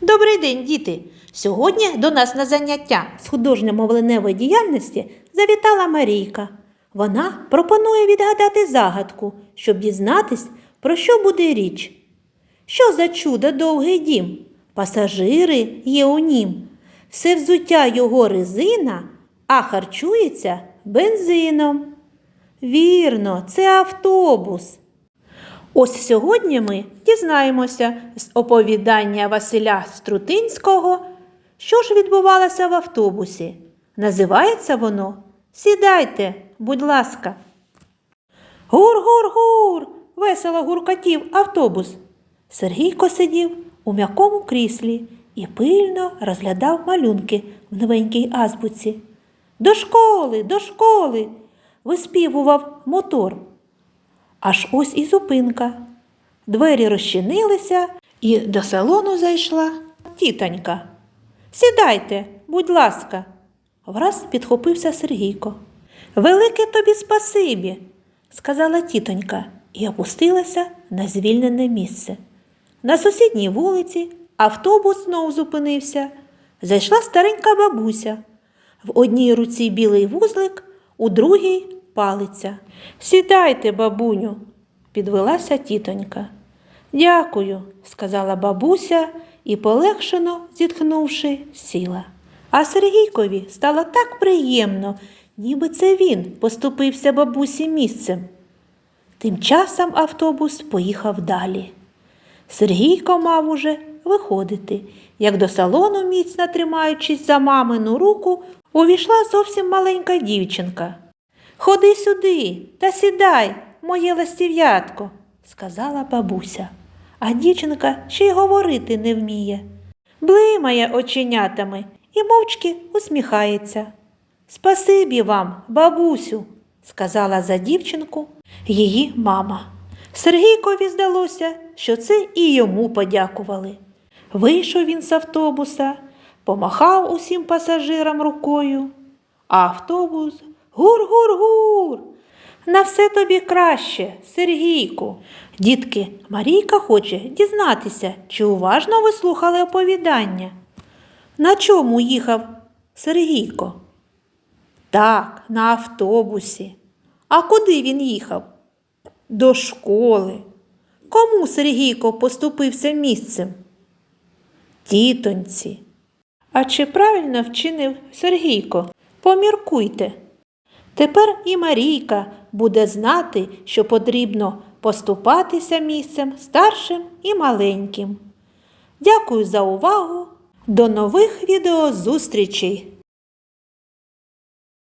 Добрий день, діти! Сьогодні до нас на заняття з художньо-мовленевої діяльності завітала Марійка. Вона пропонує відгадати загадку, щоб дізнатись, про що буде річ. Що за чудо довгий дім? Пасажири є у нім. Все взуття його резина, а харчується бензином. Вірно, це автобус. Ось сьогодні ми дізнаємося з оповідання Василя Струтинського, що ж відбувалося в автобусі. Називається воно Сідайте, будь ласка. Гур-гур-гур! весело гуркотів автобус. Сергійко сидів у м'якому кріслі і пильно розглядав малюнки в новенькій азбуці. До школи, до школи! виспівував мотор. Аж ось і зупинка. Двері розчинилися, і до салону зайшла тітонька. Сідайте, будь ласка, враз підхопився Сергійко. Велике тобі спасибі, сказала тітонька і опустилася на звільнене місце. На сусідній вулиці автобус знов зупинився. Зайшла старенька бабуся. В одній руці білий вузлик, у другій палиця. Сідайте, бабуню, підвелася тітонька. Дякую, сказала бабуся і, полегшено зітхнувши, сіла. А Сергійкові стало так приємно, ніби це він поступився бабусі місцем. Тим часом автобус поїхав далі. Сергійко мав уже виходити, як до салону, міцно тримаючись за мамину руку, увійшла зовсім маленька дівчинка. Ходи сюди та сідай, моє ластів'ятко, сказала бабуся. А дівчинка ще й говорити не вміє. Блимає оченятами і мовчки усміхається. Спасибі вам, бабусю, сказала за дівчинку її мама. Сергійкові здалося, що це і йому подякували. Вийшов він з автобуса, помахав усім пасажирам рукою, а автобус гур-гур-гур. На все тобі краще, Сергійку. Дітки, Марійка хоче дізнатися, чи уважно ви слухали оповідання. На чому їхав Сергійко? Так, на автобусі. А куди він їхав? До школи. Кому Сергійко поступився місцем? Тітоньці. А чи правильно вчинив Сергійко? Поміркуйте. Тепер і Марійка буде знати, що потрібно поступатися місцем старшим і маленьким. Дякую за увагу. До нових відеозустрічей!